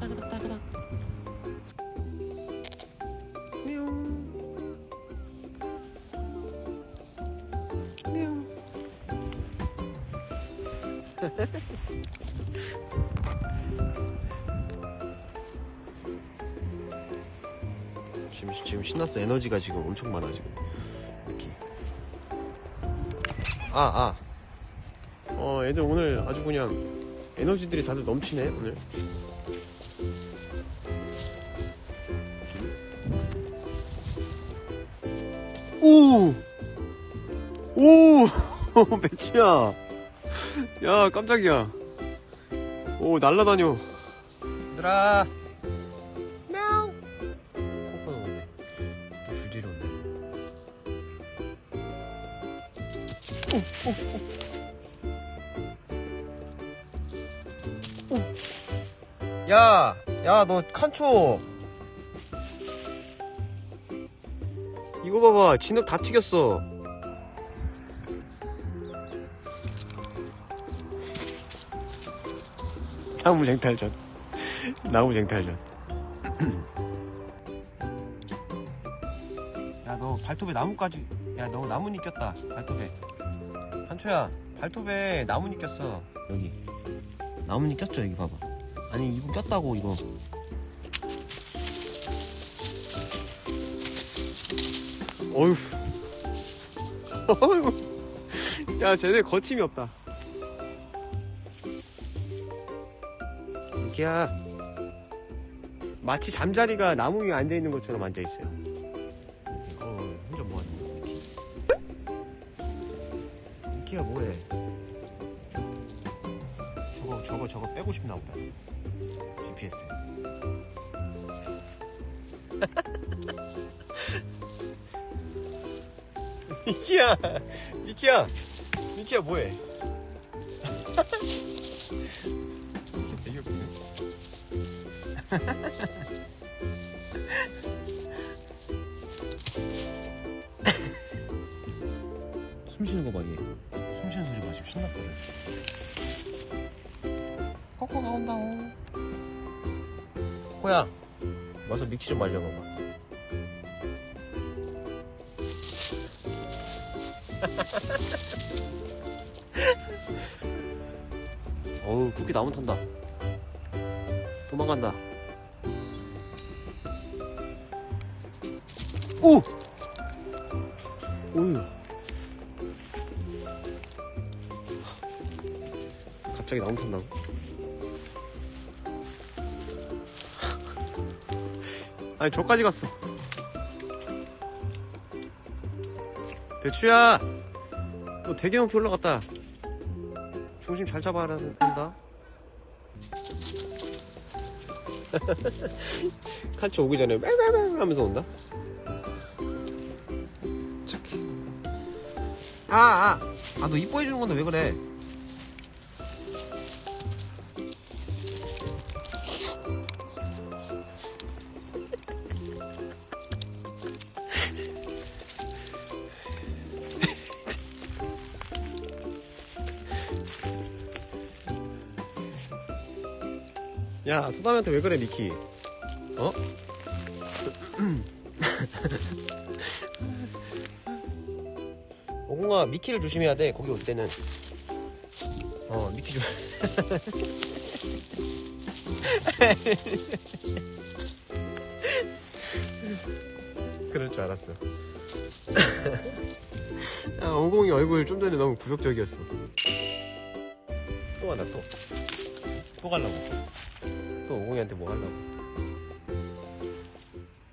따그닥 따그닥 미용 미용 지금, 지금 신났어. 에너지가 지금 엄청 많아 지금 아 아. 어 애들 오늘 아주 그냥 에너지들이 다들 넘치네 오늘 오! 오! 배치야! 야, 깜짝이야. 오, 날라다녀. 얘들아! 오, 오, 오. 야! 야, 너 칸초! 이거 봐봐 진흙 다 튀겼어 나무 쟁탈전 나무 쟁탈전 야 너 발톱에 나무까지 야 너 나뭇잎 꼈다 발톱에 한초야 발톱에 나뭇잎 꼈어 여기 나뭇잎 꼈죠 여기 봐봐 아니 이거 꼈다고 이거 어휴. 야, 쟤네 거침이 없다. 이게야. 마치 잠자리가 나무 위에 앉아있는 것처럼 앉아있어요. 이키야, 뭐해? 저거, 저거, 저거 빼고 싶나 보다. GPS. 미키야, 미키야, 미키야 뭐해? 미키 되게 웃기네. 숨 쉬는 거 봐, 얘. 숨 쉬는 소리 봐, 지금 신났거든. 코코 나온다. 코야, 와서 미키 좀 말려봐봐. 어우 쿠키 나무 탄다 도망간다 오! 오유 갑자기 나무 탄다고? 아니 저까지 갔어 배추야 너 되게 높이 올라갔다 중심 잘 잡아야 한다. 칸초 오기 전에 멜멜멜 하면서 온다. 착해. 아, 아, 아, 너 이뻐해 주는 건데 왜 그래? 야, 수담이한테 왜 그래, 미키? 어? 오공아, 미키를 조심해야 돼, 거기 올 때는. 어, 미키 좀. 그럴 줄 알았어. 야, 오공이 얼굴 좀 전에 너무 구속적이었어. 또 간다, 또. 또 가려고. 또 오공이한테 뭐 하려고.